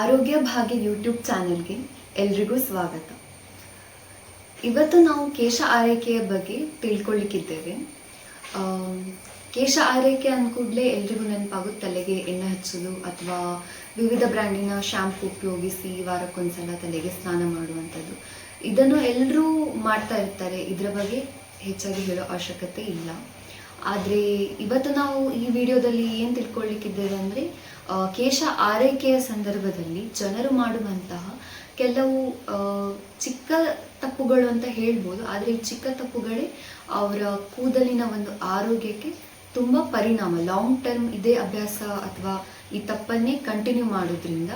ಆರೋಗ್ಯ ಭಾಗ್ಯ ಯೂಟ್ಯೂಬ್ ಚಾನೆಲ್ಗೆ ಎಲ್ರಿಗೂ ಸ್ವಾಗತ. ಇವತ್ತು ನಾವು ಕೇಶ ಆರೈಕೆಯ ಬಗ್ಗೆ ತಿಳ್ಕೊಳ್ಳಿಕ್ಕಿದ್ದೇವೆ ಕೇಶ ಆರೈಕೆ ಅಂದ್ಕೂಡ್ಲೆ ಎಲ್ರಿಗೂ ನೆನಪಾಗುತ್ತೆ, ತಲೆಗೆ ಎಣ್ಣೆ ಹಚ್ಚೋದು ಅಥವಾ ವಿವಿಧ ಬ್ರ್ಯಾಂಡಿನ ಶ್ಯಾಂಪು ಉಪಯೋಗಿಸಿ ವಾರಕ್ಕೊಂದ್ಸಲ ತಲೆಗೆ ಸ್ನಾನ ಮಾಡುವಂಥದ್ದು. ಇದನ್ನು ಎಲ್ಲರೂ ಮಾಡ್ತಾ ಇರ್ತಾರೆ. ಇದರ ಬಗ್ಗೆ ಹೆಚ್ಚಾಗಿ ಹೇಳೋ ಅವಶ್ಯಕತೆ ಇಲ್ಲ. ಆದರೆ ಇವತ್ತು ನಾವು ಈ ವಿಡಿಯೋದಲ್ಲಿ ಏನು ತಿಳ್ಕೊಳ್ಳಿಕ್ಕಿದ್ದೇವೆ ಅಂದರೆ ಕೇಶ ಆರೈಕೆಯ ಸಂದರ್ಭದಲ್ಲಿ ಜನರು ಮಾಡುವಂತಹ ಕೆಲವು ಚಿಕ್ಕ ತಪ್ಪುಗಳು ಅಂತ ಹೇಳ್ಬೋದು. ಆದರೆ ಈ ಚಿಕ್ಕ ತಪ್ಪುಗಳೇ ಅವರ ಕೂದಲಿನ ಒಂದು ಆರೋಗ್ಯಕ್ಕೆ ತುಂಬ ಪರಿಣಾಮ. ಲಾಂಗ್ ಟರ್ಮ್ ಇದೇ ಅಭ್ಯಾಸ ಅಥವಾ ಈ ತಪ್ಪನ್ನೇ ಕಂಟಿನ್ಯೂ ಮಾಡೋದ್ರಿಂದ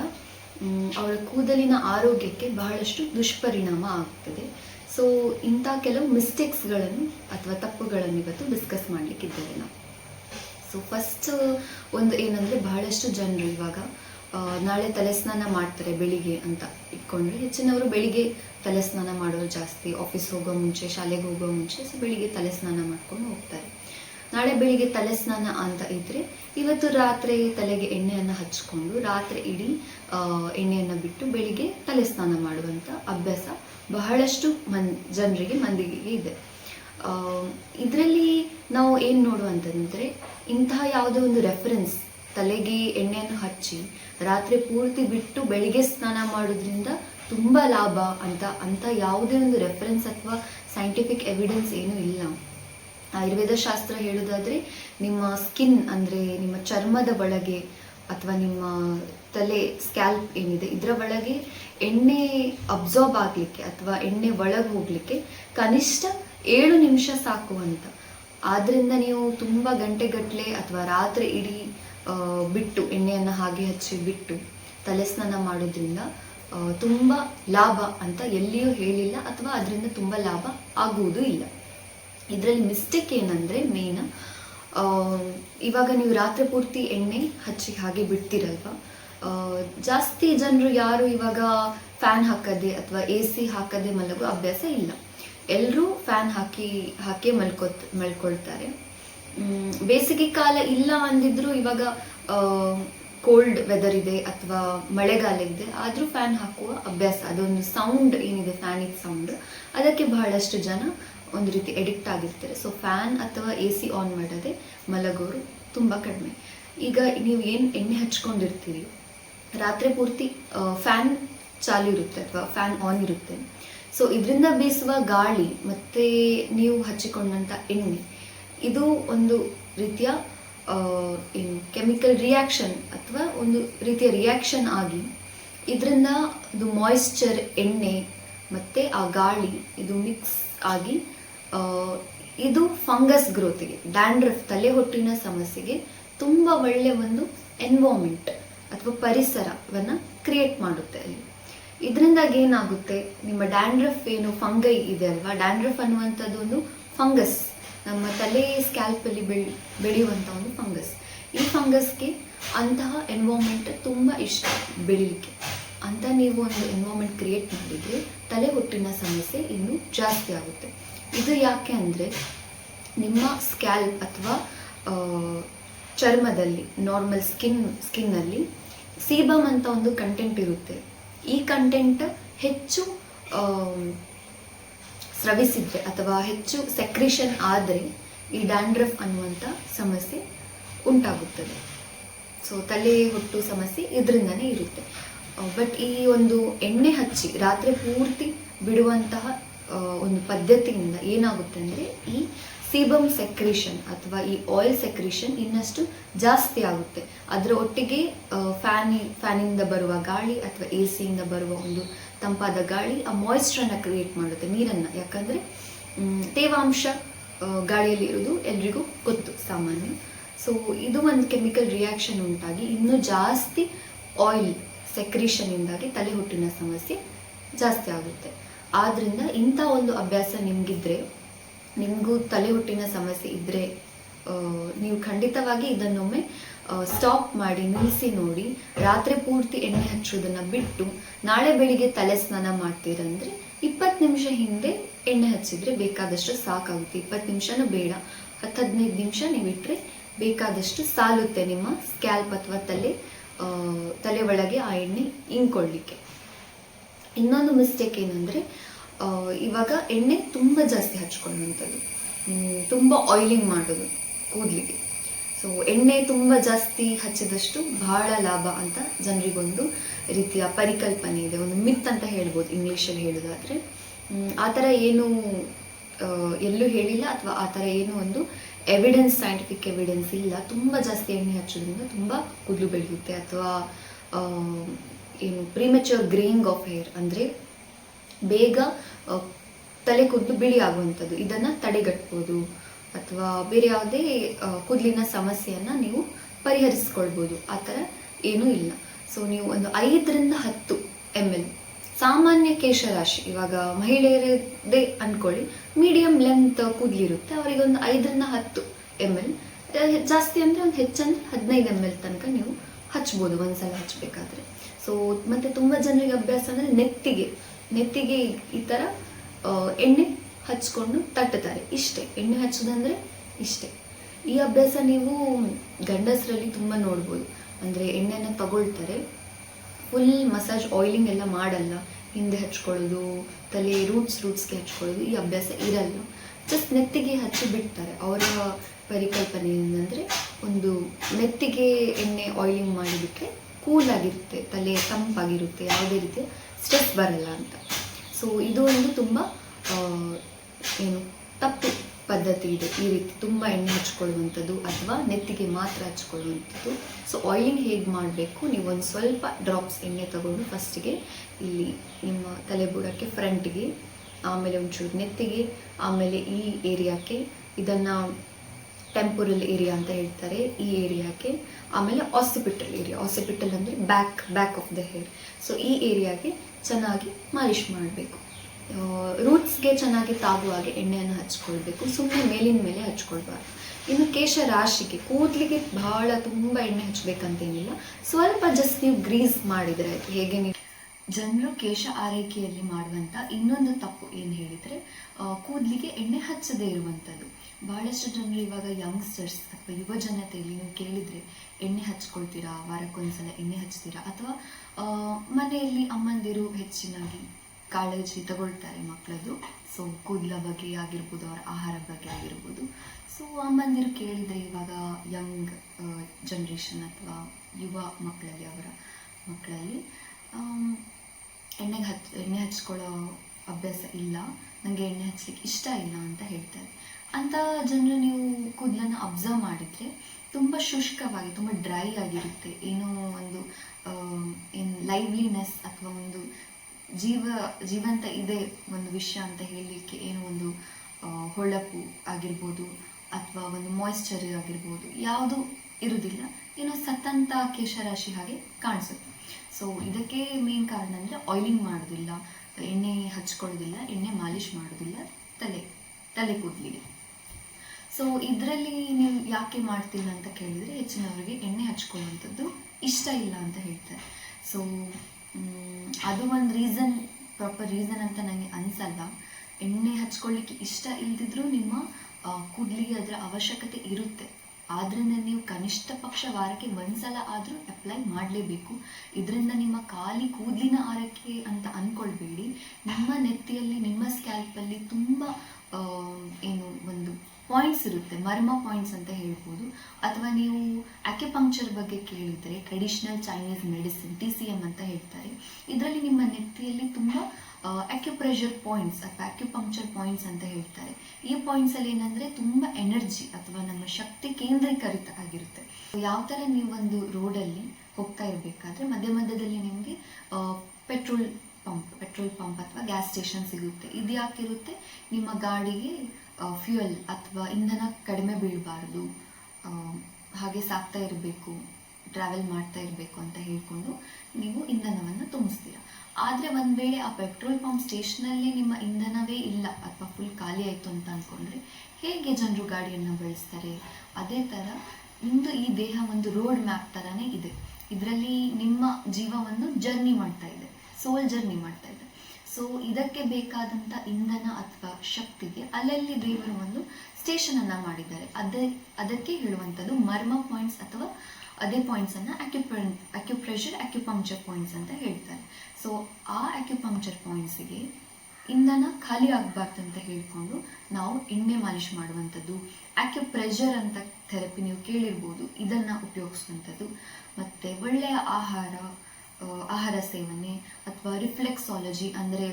ಅವರ ಕೂದಲಿನ ಆರೋಗ್ಯಕ್ಕೆ ಬಹಳಷ್ಟು ದುಷ್ಪರಿಣಾಮ ಆಗ್ತದೆ. ಸೊ ಇಂಥ ಕೆಲವು ಮಿಸ್ಟೇಕ್ಸ್ಗಳನ್ನು ಅಥವಾ ತಪ್ಪುಗಳನ್ನು ಇವತ್ತು ಡಿಸ್ಕಸ್ ಮಾಡಲಿಕ್ಕಿದ್ದೇವೆ ನಾವು. ಸೊ ಫಸ್ಟ್ ಒಂದು ಏನಂದರೆ ಬಹಳಷ್ಟು ಜನರು ಇವಾಗ ನಾಳೆ ತಲೆ ಸ್ನಾನ ಮಾಡ್ತಾರೆ ಬೆಳಿಗ್ಗೆ ಅಂತ ಇಟ್ಕೊಂಡ್ರೆ ಹೆಚ್ಚಿನವರು ಬೆಳಿಗ್ಗೆ ತಲೆ ಸ್ನಾನ ಮಾಡೋರು ಜಾಸ್ತಿ. ಆಫೀಸ್ ಹೋಗೋ ಮುಂಚೆ, ಶಾಲೆಗೆ ಹೋಗೋ ಮುಂಚೆ ಸೊ ಬೆಳಿಗ್ಗೆ ತಲೆ ಸ್ನಾನ ಮಾಡ್ಕೊಂಡು ಹೋಗ್ತಾರೆ. ನಾಳೆ ಬೆಳಿಗ್ಗೆ ತಲೆ ಸ್ನಾನ ಅಂತ ಇದ್ರೆ ಇವತ್ತು ರಾತ್ರಿ ತಲೆಗೆ ಎಣ್ಣೆಯನ್ನು ಹಚ್ಕೊಂಡು, ರಾತ್ರಿ ಇಡೀ ಎಣ್ಣೆಯನ್ನು ಬಿಟ್ಟು ಬೆಳಿಗ್ಗೆ ತಲೆ ಸ್ನಾನ ಮಾಡುವಂಥ ಅಭ್ಯಾಸ ಬಹಳಷ್ಟು ಮನ್, ಜನರಿಗೆ ಮಂದಿಗೆ ಇದೆ. ಇದರಲ್ಲಿ ನಾವು ಏನು ನೋಡುವಂತಂದರೆ ಇಂತಹ ಯಾವುದೋ ಒಂದು ರೆಫರೆನ್ಸ್ ತಲೆಗೆ ಎಣ್ಣೆಯನ್ನು ಹಚ್ಚಿ ರಾತ್ರಿ ಪೂರ್ತಿ ಬಿಟ್ಟು ಬೆಳಿಗ್ಗೆ ಸ್ನಾನ ಮಾಡೋದ್ರಿಂದ ತುಂಬ ಲಾಭ ಅಂತ ಅಂತ ಯಾವುದೇ ಒಂದು ರೆಫರೆನ್ಸ್ ಅಥವಾ ಸೈಂಟಿಫಿಕ್ ಎವಿಡೆನ್ಸ್ ಏನೂ ಇಲ್ಲ. ಆಯುರ್ವೇದ ಶಾಸ್ತ್ರ ಹೇಳೋದಾದರೆ ನಿಮ್ಮ ಸ್ಕಿನ್ ಅಂದರೆ ನಿಮ್ಮ ಚರ್ಮದ ಒಳಗೆ ಅಥವಾ ನಿಮ್ಮ ತಲೆ ಸ್ಕ್ಯಾಲ್ಪ್ ಏನಿದೆ, ಇದರ ಒಳಗೆ ಎಣ್ಣೆ ಅಬ್ಸಾರ್ಬ್ ಆಗಲಿಕ್ಕೆ ಅಥವಾ ಎಣ್ಣೆ ಒಳಗೆ ಹೋಗಲಿಕ್ಕೆ ಕನಿಷ್ಠ ಏಳು ನಿಮಿಷ ಸಾಕು ಅಂತ. ಆದ್ರಿಂದ ನೀವು ತುಂಬ ಗಂಟೆಗಟ್ಟಲೆ ಅಥವಾ ರಾತ್ರಿ ಇಡೀ ಬಿಟ್ಟು, ಎಣ್ಣೆಯನ್ನು ಹಾಗೆ ಹಚ್ಚಿ ಬಿಟ್ಟು ತಲೆ ಸ್ನಾನ ಮಾಡೋದ್ರಿಂದ ತುಂಬ ಲಾಭ ಅಂತ ಎಲ್ಲಿಯೂ ಹೇಳಿಲ್ಲ ಅಥವಾ ಅದರಿಂದ ತುಂಬ ಲಾಭ ಆಗುವುದು ಇಲ್ಲ. ಇದರಲ್ಲಿ ಮಿಸ್ಟೇಕ್ ಏನಂದ್ರೆ ಮೇನ್ ಇವಾಗ ನೀವು ರಾತ್ರಿ ಪೂರ್ತಿ ಎಣ್ಣೆ ಹಚ್ಚಿ ಹಾಗೆ ಬಿಡ್ತೀರಲ್ವಾ? ಜಾಸ್ತಿ ಜನರು ಯಾರು ಇವಾಗ ಫ್ಯಾನ್ ಹಾಕದೆ ಅಥವಾ ಎ ಸಿ ಹಾಕದೆ ಮಲಗೋ ಅಭ್ಯಾಸ ಇಲ್ಲ. ಎಲ್ಲರೂ ಫ್ಯಾನ್ ಹಾಕಿ ಹಾಕಿ ಮಲ್ಕೋತ್, ಮಲ್ಕೊಳ್ತಾರೆ. ಬೇಸಿಗೆ ಕಾಲ ಇಲ್ಲ ಅಂದಿದ್ರು ಇವಾಗ ಕೋಲ್ಡ್ ವೆದರ್ ಇದೆ ಅಥವಾ ಮಳೆಗಾಲ ಇದೆ, ಆದರೂ ಫ್ಯಾನ್ ಹಾಕುವ ಅಭ್ಯಾಸ, ಅದೊಂದು ಸೌಂಡ್ ಏನಿದೆ ಫ್ಯಾನಿನ ಸೌಂಡ್ ಅದಕ್ಕೆ ಬಹಳಷ್ಟು ಜನ ಒಂದು ರೀತಿ ಎಡಿಕ್ಟ್ ಆಗಿರ್ತಾರೆ. ಸೊ ಫ್ಯಾನ್ ಅಥವಾ ಎ ಸಿ ಆನ್ ಮಾಡೋದೇ ಮಲಗೋರು ತುಂಬ ಕಡಿಮೆ. ಈಗ ನೀವು ಏನು ಎಣ್ಣೆ ಹಚ್ಕೊಂಡಿರ್ತೀರಿ? ರಾತ್ರಿ ಪೂರ್ತಿ ಫ್ಯಾನ್ ಚಾಲು ಇರುತ್ತೆ ಅಥವಾ ಫ್ಯಾನ್ ಆನ್ ಇರುತ್ತೆ. ಸೊ ಇದರಿಂದ ಬೀಸುವ ಗಾಳಿ ಮತ್ತೆ ನೀವು ಹಚ್ಚಿಕೊಂಡಂಥ ಎಣ್ಣೆ, ಇದು ಒಂದು ರೀತಿಯ ಏನು ಕೆಮಿಕಲ್ ರಿಯಾಕ್ಷನ್ ಅಥವಾ ಒಂದು ರೀತಿಯ ರಿಯಾಕ್ಷನ್ ಆಗಿ ಇದರಿಂದ ಇದು ಮಾಯಿಶ್ಚರ್ ಎಣ್ಣೆ ಮತ್ತೆ ಆ ಗಾಳಿ ಇದು ಮಿಕ್ಸ್ ಆಗಿ ಇದು ಫಂಗಸ್ ಗ್ರೋತಿಗೆ ಡ್ಯಾಂಡ್ರಫ್ ತಲೆ ಹೊಟ್ಟಿನ ಸಮಸ್ಯೆಗೆ ತುಂಬ ಒಳ್ಳೆಯ ಒಂದು ಎನ್ವಾಮೆಂಟ್ ಅಥವಾ ಪರಿಸರವನ್ನು ಕ್ರಿಯೇಟ್ ಮಾಡುತ್ತೆ ಅಲ್ಲಿ. ಇದರಿಂದಾಗಿ ಏನಾಗುತ್ತೆ? ನಿಮ್ಮ ಡ್ಯಾಂಡ್ರಫ್ ಏನು ಫಂಗೈ ಇದೆ ಅಲ್ವಾ? ಡ್ಯಾಂಡ್ರಫ್ ಅನ್ನುವಂಥದ್ದು ಒಂದು ಫಂಗಸ್ ನಮ್ಮ ತಲೆ ಸ್ಕ್ಯಾಲ್ಪಲ್ಲಿ ಬೆಳಿ, ಬೆಳೆಯುವಂಥ ಒಂದು ಫಂಗಸ್ ಈ ಫಂಗಸ್ಗೆ ಅಂತಹ ಎನ್ವಾಮೆಂಟ್ ತುಂಬ ಇಷ್ಟ ಬೆಳಿಲಿಕ್ಕೆ. ಅಂತ ನೀವು ಒಂದು ಎನ್ವಾರ್ಮೆಂಟ್ ಕ್ರಿಯೇಟ್ ಮಾಡಿದರೆ ತಲೆ ಹೊಟ್ಟಿನ ಸಮಸ್ಯೆ ಇನ್ನೂ ಜಾಸ್ತಿ ಆಗುತ್ತೆ. ಇದು ಯಾಕೆ ಅಂದರೆ ನಿಮ್ಮ ಸ್ಕ್ಯಾಲ್ಪ್ ಅಥವಾ ಚರ್ಮದಲ್ಲಿ ನಾರ್ಮಲ್ ಸ್ಕಿನ್ ಸ್ಕಿನ್ನಲ್ಲಿ ಸೀಬಮ್ ಅಂತ ಒಂದು ಕಂಟೆಂಟ್ ಇರುತ್ತೆ. ಈ ಕಂಟೆಂಟ್ ಹೆಚ್ಚು ಸ್ರವಿಸಿದ್ರೆ ಅಥವಾ ಹೆಚ್ಚು ಸೆಕ್ರೇಷನ್ ಆದರೆ ಈ ಡ್ಯಾಂಡ್ರಫ್ ಅನ್ನುವಂಥ ಸಮಸ್ಯೆ ಉಂಟಾಗುತ್ತದೆ. ಸೊ ತಲೆ ಹೊಟ್ಟು ಸಮಸ್ಯೆ ಇದರಿಂದನೇ ಇರುತ್ತೆ. ಬಟ್ ಈ ಒಂದು ಎಣ್ಣೆ ಹಚ್ಚಿ ರಾತ್ರಿ ಪೂರ್ತಿ ಬಿಡುವಂತಹ ಒಂದು ಪದ್ಧತಿಯಿಂದ ಏನಾಗುತ್ತೆ ಅಂದರೆ ಈ ಸೀಬಮ್ ಸೆಕ್ರೇಷನ್ ಅಥವಾ ಈ ಆಯಿಲ್ ಸೆಕ್ರೇಷನ್ ಇನ್ನಷ್ಟು ಜಾಸ್ತಿ ಆಗುತ್ತೆ. ಅದರ ಒಟ್ಟಿಗೆ ಫ್ಯಾನಿ, ಫ್ಯಾನಿಂದ ಬರುವ ಗಾಳಿ ಅಥವಾ ಎ ಸಿಯಿಂದ ಬರುವ ಒಂದು ತಂಪಾದ ಗಾಳಿ ಆ ಮಾಯಿಶ್ಚರನ್ನು ಕ್ರಿಯೇಟ್ ಮಾಡುತ್ತೆ, ನೀರನ್ನು. ಯಾಕಂದರೆ ತೇವಾಂಶ ಗಾಳಿಯಲ್ಲಿ ಇರೋದು ಎಲ್ರಿಗೂ ಗೊತ್ತು ಸಾಮಾನ್ಯ. ಸೊ ಇದು ಒಂದು ಕೆಮಿಕಲ್ ರಿಯಾಕ್ಷನ್ ಉಂಟಾಗಿ ಇನ್ನೂ ಜಾಸ್ತಿ ಆಯಿಲ್ ಸೆಕ್ರೇಷನ್ನಿಂದಾಗಿ ತಲೆ ಹುಟ್ಟಿನ ಸಮಸ್ಯೆ ಜಾಸ್ತಿ ಆಗುತ್ತೆ. ಆದ್ದರಿಂದ ಇಂಥ ಒಂದು ಅಭ್ಯಾಸ ನಿಮಗಿದ್ರೆ ನಿಮಗೂ ತಲೆ ಹುಟ್ಟಿನ ಸಮಸ್ಯೆ ಇದ್ದರೆ ನೀವು ಖಂಡಿತವಾಗಿ ಇದನ್ನೊಮ್ಮೆ ಸ್ಟಾಪ್ ಮಾಡಿ, ನಿಲ್ಲಿಸಿ ನೋಡಿ. ರಾತ್ರಿ ಪೂರ್ತಿ ಎಣ್ಣೆ ಹಚ್ಚೋದನ್ನ ಬಿಟ್ಟು, ನಾಳೆ ಬೆಳಿಗ್ಗೆ ತಲೆ ಸ್ನಾನ ಮಾಡ್ತೀರಂದ್ರೆ ಇಪ್ಪತ್ತು ನಿಮಿಷ ಹಿಂದೆ ಎಣ್ಣೆ ಹಚ್ಚಿದ್ರೆ ಬೇಕಾದಷ್ಟು ಸಾಕಾಗುತ್ತೆ. ಇಪ್ಪತ್ತು ನಿಮಿಷನೂ ಬೇಡ. ಹತ್ತು ಹದಿನೈದು ನಿಮಿಷ ನೀವು ಇಟ್ಟರೆ ಬೇಕಾದಷ್ಟು ಸಾಲುತ್ತೆ ನಿಮ್ಮ ಸ್ಕ್ಯಾಲ್ಪ್ ಅಥವಾ ತಲೆ ತಲೆ ಒಳಗೆ ಆ ಎಣ್ಣೆ ಇಂಕೊಳ್ಳಿಕ್ಕೆ ಇನ್ನೊಂದು ಮಿಸ್ಟೇಕ್ ಏನಂದರೆ ಇವಾಗ ಎಣ್ಣೆ ತುಂಬ ಜಾಸ್ತಿ ಹಚ್ಕೊಳ್ಳುವಂಥದ್ದು. ತುಂಬ ಆಯಿಲಿಂಗ್ ಮಾಡೋದು ಕೂದಲಿಗೆ. ಸೊ ಎಣ್ಣೆ ತುಂಬ ಜಾಸ್ತಿ ಹಚ್ಚಿದಷ್ಟು ಬಹಳ ಲಾಭ ಅಂತ ಜನರಿಗೊಂದು ರೀತಿಯ ಪರಿಕಲ್ಪನೆ ಇದೆ. ಒಂದು ಮಿತ್ ಅಂತ ಹೇಳ್ಬೋದು, ಇಂಗ್ಲೀಷಲ್ಲಿ ಹೇಳೋದಾದರೆ. ಆ ಥರ ಏನು ಎಲ್ಲೂ ಹೇಳಿಲ್ಲ ಅಥವಾ ಆ ಥರ ಏನು ಒಂದು ಎವಿಡೆನ್ಸ್ ಸೈಂಟಿಫಿಕ್ ಎವಿಡೆನ್ಸ್ ಇಲ್ಲ. ತುಂಬ ಜಾಸ್ತಿ ಎಣ್ಣೆ ಹಚ್ಚೋದ್ರಿಂದ ತುಂಬ ಕೂದಲು ಬೆಳೆಯುತ್ತೆ ಅಥವಾ ಏನು ಪ್ರಿಮೆಚ್ಯೂರ್ ಗ್ರೇಯಿಂಗ್ ಆಫ್ ಹೇರ್ ಅಂದರೆ ಬೇಗ ತಲೆ ಕೂದಲು ಬಿಳಿ ಆಗುವಂಥದ್ದು. ಇದನ್ನು ತಡೆಗಟ್ಬೋದು. ಅಥವಾ ಬೇರೆ ಯಾವುದೇ ಕೂದಲಿನ ಸಮಸ್ಯೆಯನ್ನು ನೀವು ಪರಿಹರಿಸ್ಕೊಳ್ಬೋದು. ಆ ಥರ ಏನೂ ಇಲ್ಲ. ಸೊ ನೀವು ಒಂದು ಐದರಿಂದ ಹತ್ತು ಎಂ ಎಲ್ ಸಾಮಾನ್ಯ ಕೇಶರಾಶಿ, ಇವಾಗ ಮಹಿಳೆಯರದೇ ಅಂದ್ಕೊಳ್ಳಿ ಮೀಡಿಯಂ ಲೆಂತ್ ಕೂದಲಿರುತ್ತೆ. ಅವರಿಗೆ ಒಂದು ಐದರಿಂದ ಹತ್ತು ಎಂ ಎಲ್ ಜಾಸ್ತಿ ಅಂದರೆ ಒಂದು ಹೆಚ್ಚಂದ್ರೆ ಹದಿನೈದು ಎಂ ಎಲ್ ತನಕ ನೀವು ಹಚ್ಬೋದು. ಒಂದ್ಸಲ ಹಚ್ಚಬೇಕಾದ್ರೆ ಸೊ ಮತ್ತು ತುಂಬ ಜನರಿಗೆ ಅಭ್ಯಾಸ ಅಂದರೆ ನೆತ್ತಿಗೆ. ನೆತ್ತಿಗೆ ಈ- ಥರ ಎಣ್ಣೆ ಹಚ್ಕೊಂಡು ತಟ್ಟುತ್ತಾರೆ. ಇಷ್ಟೇ. ಎಣ್ಣೆ ಹಚ್ಚೋದಂದರೆ ಇಷ್ಟೇ. ಈ ಅಭ್ಯಾಸ ನೀವು ಗಂಡಸರಲ್ಲಿ ತುಂಬ ನೋಡ್ಬೋದು. ಅಂದರೆ ಎಣ್ಣೆನ ತಗೊಳ್ತಾರೆ. ಫುಲ್ ಮಸಾಜ್ ಆಯಿಲಿಂಗ್ ಎಲ್ಲ ಮಾಡಲ್ಲ. ಹಿಂದೆ ಹಚ್ಕೊಳ್ಳೋದು, ತಲೆ ರೂಟ್ಸ್ ರೂಟ್ಸ್ಗೆ ಹಚ್ಕೊಳ್ಳೋದು, ಈ ಅಭ್ಯಾಸ ಇರಲ್ಲ. ಜಸ್ಟ್ ನೆತ್ತಿಗೆ ಹಚ್ಚಿ ಬಿಡ್ತಾರೆ. ಅವರ ಪರಿಕಲ್ಪನೆ ಏನಂದರೆ ಒಂದು ನೆತ್ತಿಗೆ ಎಣ್ಣೆ ಆಯಿಲಿಂಗ್ ಮಾಡಿಬಿಟ್ರೆ ಕೂಲ್ ಆಗಿರುತ್ತೆ. ತಲೆ ತಂಪಾಗಿರುತ್ತೆ, ಯಾವುದೇ ರೀತಿಯ ಸ್ಟ್ರೆಸ್ ಬರಲ್ಲ ಅಂತ. ಸೊ ಇದು ಒಂದು ತುಂಬ ಏನು ತಪ್ಪು ಪದ್ಧತಿ ಇದೆ. ಈ ರೀತಿ ತುಂಬ ಎಣ್ಣೆ ಹಚ್ಕೊಳ್ಳುವಂಥದ್ದು ಅಥವಾ ನೆತ್ತಿಗೆ ಮಾತ್ರ ಹಚ್ಕೊಳ್ಳುವಂಥದ್ದು. ಸೊ ಆಯಿಲಿಂಗ್ ಹೇಗೆ ಮಾಡಬೇಕು? ನೀವು ಒಂದು ಸ್ವಲ್ಪ ಡ್ರಾಪ್ಸ್ ಎಣ್ಣೆ ತಗೊಂಡು ಫಸ್ಟಿಗೆ ಇಲ್ಲಿ ನಿಮ್ಮ ತಲೆ ಬುಡಕ್ಕೆ ಫ್ರಂಟಿಗೆ ಆಮೇಲೆ ಒಂಚೂರು ನೆತ್ತಿಗೆ, ಆಮೇಲೆ ಈ ಏರಿಯಾಕ್ಕೆ ಇದನ್ನು ಟೆಂಪೊರಲ್ ಏರಿಯಾ ಅಂತ ಹೇಳ್ತಾರೆ. ಈ ಏರಿಯಾಕ್ಕೆ, ಆಮೇಲೆ ಆಸಿಪಿಟಲ್ ಏರಿಯಾ ಆಸಿಪಿಟಲ್ ಅಂದರೆ back back of the hair so ಈ ಏರಿಯಾಗೆ ಚೆನ್ನಾಗಿ ಮಾಲಿಶ್ ಮಾಡಬೇಕು. ರೂಟ್ಸ್ಗೆ ಚೆನ್ನಾಗಿ ತಾಗುವ ಹಾಗೆ ಎಣ್ಣೆಯನ್ನು ಹಚ್ಕೊಳ್ಬೇಕು. ಸುಮ್ಮನೆ ಮೇಲಿನ ಮೇಲೆ ಹಚ್ಕೊಳ್ಬಾರ್ದು. ಇನ್ನು ಕೇಶ ರಾಶಿಗೆ ಕೂದಲಿಗೆ ಬಹಳ ತುಂಬ ಎಣ್ಣೆ ಹಚ್ಚಬೇಕಂತೇನಿಲ್ಲ ಸ್ವಲ್ಪ ಜಸ್ಟ್ ನೀವು ಗ್ರೀಸ್ ಮಾಡಿದರೆ ಆಯಿತು. ಹೇಗೆ ನೀವು ಜನರು ಕೇಶ ಆರೈಕೆಯಲ್ಲಿ ಮಾಡುವಂಥ ಇನ್ನೊಂದು ತಪ್ಪು ಏನು ಹೇಳಿದರೆ ಕೂದಲಿಗೆ ಎಣ್ಣೆ ಹಚ್ಚದೇ ಇರುವಂಥದ್ದು ಬಹಳಷ್ಟು ಜನರು ಇವಾಗ ಯಂಗ್ಸ್ಟರ್ಸ್ ಅಥವಾ ಯುವ ಜನತೆಯಲ್ಲಿ ನೀವು ಕೇಳಿದರೆ ಎಣ್ಣೆ ಹಚ್ಕೊಳ್ತೀರಾ? ವಾರಕ್ಕೊಂದ್ಸಲ ಎಣ್ಣೆ ಹಚ್ತೀರಾ? ಅಥವಾ ಮನೆಯಲ್ಲಿ ಅಮ್ಮಂದಿರು ಹೆಚ್ಚಿನಾಗಿ ಕಾಳಜಿ ತಗೊಳ್ತಾರೆ ಮಕ್ಕಳದ್ದು ಸೊ ಕೂದಲ ಬಗ್ಗೆ ಆಗಿರ್ಬೋದು, ಅವರ ಆಹಾರ ಬಗ್ಗೆ ಆಗಿರ್ಬೋದು. ಸೊ ಅಮ್ಮಂದಿರು ಕೇಳಿದರೆ ಇವಾಗ ಯಂಗ್ ಜನ್ರೇಷನ್ ಅಥವಾ ಯುವ ಮಕ್ಕಳಲ್ಲಿ, ಅವರ ಮಕ್ಕಳಲ್ಲಿ ಎಣ್ಣೆಗೆ ಹಚ್, ಎಣ್ಣೆ ಹಚ್ಕೊಳ್ಳೋ ಅಭ್ಯಾಸ ಇಲ್ಲ. ನನಗೆ ಎಣ್ಣೆ ಹಚ್ಚಲಿಕ್ಕೆ ಇಷ್ಟ ಇಲ್ಲ ಅಂತ ಹೇಳ್ತಾರೆ. ಅಂಥ ಜನರು ನೀವು ಕೂದಲನ್ನು ಅಬ್ಸರ್ವ್ ಮಾಡಿದರೆ ತುಂಬ ಶುಷ್ಕವಾಗಿ, ತುಂಬ ಡ್ರೈ ಆಗಿರುತ್ತೆ. ಏನೋ ಒಂದು ಏನು ಲೈವ್ಲಿನೆಸ್ ಅಥವಾ ಒಂದು ಜೀವ, ಜೀವಂತ ಇದೆ ಒಂದು ವಿಷಯ ಅಂತ ಹೇಳಲಿಕ್ಕೆ ಏನೋ ಒಂದು ಹೊಳಪು ಆಗಿರ್ಬೋದು ಅಥವಾ ಒಂದು ಮಾಯಿಶ್ಚರ್ ಆಗಿರ್ಬೋದು, ಯಾವುದು ಇರುವುದಿಲ್ಲ ಏನೋ ಸತ್ತಂತ ಕೇಶರಾಶಿ ಹಾಗೆ ಕಾಣಿಸುತ್ತೆ. ಸೊ ಇದಕ್ಕೆ ಮೇನ್ ಕಾರಣ ಅಂದರೆ ಆಯಿಲಿಂಗ್ ಮಾಡೋದಿಲ್ಲ, ಎಣ್ಣೆ ಹಚ್ಕೊಳ್ಳೋದಿಲ್ಲ, ಎಣ್ಣೆ ಮಾಲಿಷ್ ಮಾಡೋದಿಲ್ಲ ತಲೆ ತಲೆ ಕೂದಲಿಗೆ. ಸೊ ಇದರಲ್ಲಿ ನೀವು ಯಾಕೆ ಮಾಡ್ತಿಲ್ಲ ಅಂತ ಕೇಳಿದರೆ, ಹೆಚ್ಚಿನವರಿಗೆ ಎಣ್ಣೆ ಹಚ್ಕೊಳ್ಳುವಂಥದ್ದು ಇಷ್ಟ ಇಲ್ಲ ಅಂತ ಹೇಳ್ತಾರೆ. ಸೊ ಅದು ಒಂದು ರೀಸನ್ ಪ್ರಾಪರ್ ರೀಸನ್ ಅಂತ ನನಗೆ ಅನಿಸಲ್ಲ. ಎಣ್ಣೆ ಹಚ್ಕೊಳ್ಳಿಕ್ಕೆ ಇಷ್ಟ ಇಲ್ದಿದ್ರೂ ನಿಮ್ಮ ಕೂದಲಿಗೆ ಅದರ ಅವಶ್ಯಕತೆ ಇರುತ್ತೆ. ಆದ್ದರಿಂದ ನೀವು ಕನಿಷ್ಠ ಪಕ್ಷ ವಾರಕ್ಕೆ ಒಂದ್ಸಲ ಆದರೂ ಅಪ್ಲೈ ಮಾಡಲೇಬೇಕು. ಇದರಿಂದ ನಿಮ್ಮ ಖಾಲಿ ಕೂದಲಿನ ಆರೈಕೆ ಅಂತ ಅಂದ್ಕೊಳ್ಬೇಡಿ ನಿಮ್ಮ ನೆತ್ತಿಯಲ್ಲಿ, ನಿಮ್ಮ ಸ್ಕ್ಯಾಲ್ಪಲ್ಲಿ ತುಂಬ ಏನು, ಒಂದು ಪಾಯಿಂಟ್ಸ್ ಇರುತ್ತೆ, ಮರ್ಮ ಪಾಯಿಂಟ್ಸ್ ಅಂತ ಹೇಳ್ಬೋದು. ಅಥವಾ ನೀವು ಅಕ್ಯುಪಂಕ್ಚರ್ ಬಗ್ಗೆ ಕೇಳಿದರೆ traditional Chinese medicine T C M ಅಂತ ಹೇಳ್ತಾರೆ. ಇದರಲ್ಲಿ ನಿಮ್ಮ ನೆತ್ತಿಯಲ್ಲಿ ತುಂಬ ಅಕ್ಯುಪ್ರೆಷರ್ ಪಾಯಿಂಟ್ಸ್ ಅಥವಾ ಅಕ್ಯುಪಂಕ್ಚರ್ ಪಾಯಿಂಟ್ಸ್ ಅಂತ ಹೇಳ್ತಾರೆ. ಈ ಪಾಯಿಂಟ್ಸಲ್ಲಿ ಏನಂದರೆ ತುಂಬ ಎನರ್ಜಿ ಅಥವಾ ನಮ್ಮ ಶಕ್ತಿ ಕೇಂದ್ರೀಕರಿತ ಆಗಿರುತ್ತೆ. ಯಾವ ಥರ ನೀವೊಂದು ರೋಡಲ್ಲಿ ಹೋಗ್ತಾ ಇರಬೇಕಾದ್ರೆ ಮಧ್ಯ ಮಧ್ಯದಲ್ಲಿ ನಿಮಗೆ ಪೆಟ್ರೋಲ್ ಪಂಪ್ ಪೆಟ್ರೋಲ್ ಪಂಪ್ ಅಥವಾ ಗ್ಯಾಸ್ ಸ್ಟೇಷನ್ ಸಿಗುತ್ತೆ. ಇದು ಯಾಕಿರುತ್ತೆ? ನಿಮ್ಮ ಗಾಡಿಗೆ ಫ್ಯೂಯಲ್ ಅಥವಾ ಇಂಧನ ಕಡಿಮೆ ಬೀಳಬಾರ್ದು. ಹಾಗೆ ಸಾಕ್ತಾ ಇರಬೇಕು ಟ್ರಾವೆಲ್ ಮಾಡ್ತಾ ಇರಬೇಕು ಅಂತ ಹೇಳಿಕೊಂಡು ನೀವು ಇಂಧನವನ್ನು ತುಂಬಿಸ್ತೀರಾ. ಆದರೆ ಒಂದು ವೇಳೆ ಆ ಪೆಟ್ರೋಲ್ ಪಂಪ್ ಸ್ಟೇಷನಲ್ಲಿ ನಿಮ್ಮ ಇಂಧನವೇ ಇಲ್ಲ ಅಥವಾ ಫುಲ್ ಖಾಲಿ ಆಯಿತು ಅಂತ ಅಂದ್ಕೊಂಡ್ರೆ ಹೇಗೆ ಜನರು ಗಾಡಿಯನ್ನು ಬಳಸ್ತಾರೆ? ಅದೇ ಥರ ಇಂದು ಈ ದೇಹ ಒಂದು ರೋಡ್ ಮ್ಯಾಪ್ ಥರನೇ ಇದೆ. ಇದರಲ್ಲಿ ನಿಮ್ಮ ಜೀವವನ್ನು ಜರ್ನಿ ಮಾಡ್ತಾ ಇದೆ. ಸೋಲ್ ಜರ್ನಿ ಮಾಡ್ತಾ ಇದೆ. ಸೊ ಇದಕ್ಕೆ ಬೇಕಾದಂಥ ಇಂಧನ ಅಥವಾ ಶಕ್ತಿಗೆ ಅಲ್ಲಲ್ಲಿ ದೇವರು ಒಂದು ಸ್ಟೇಷನ್ ಅನ್ನ ಮಾಡಿದ್ದಾರೆ. ಅದೇ, ಅದಕ್ಕೆ ಹೇಳುವಂಥದ್ದು ಮರ್ಮ ಪಾಯಿಂಟ್ಸ್ ಅಥವಾ ಅದೇ ಪಾಯಿಂಟ್ಸನ್ನು ಅಕ್ಯುಪ ಅಕ್ಯುಪ್ರೆಷರ್ ಅಕ್ಯುಪಂಕ್ಚರ್ ಪಾಯಿಂಟ್ಸ್ ಅಂತ ಹೇಳ್ತಾರೆ. ಸೊ ಆ ಅಕ್ಯುಪಂಕ್ಚರ್ ಪಾಯಿಂಟ್ಸಿಗೆ ಇಂಧನ ಖಾಲಿ ಆಗಬಾರ್ದು ಅಂತ ಹೇಳ್ಕೊಂಡು ನಾವು ಎಣ್ಣೆ ಮಾಲಿಶ್ ಮಾಡುವಂಥದ್ದು ಅಕ್ಯುಪ್ರೆಷರ್ ಅಂತ ಥೆರಪಿ ನೀವು ಕೇಳಿರ್ಬೋದು, ಇದನ್ನು ಉಪಯೋಗಿಸುವಂಥದ್ದು, ಮತ್ತು ಒಳ್ಳೆಯ ಆಹಾರ ಆಹಾರ ಸೇವನೆ ಅಥವಾ ರಿಫ್ಲೆಕ್ಸಾಲಜಿ ಅಂದರೆ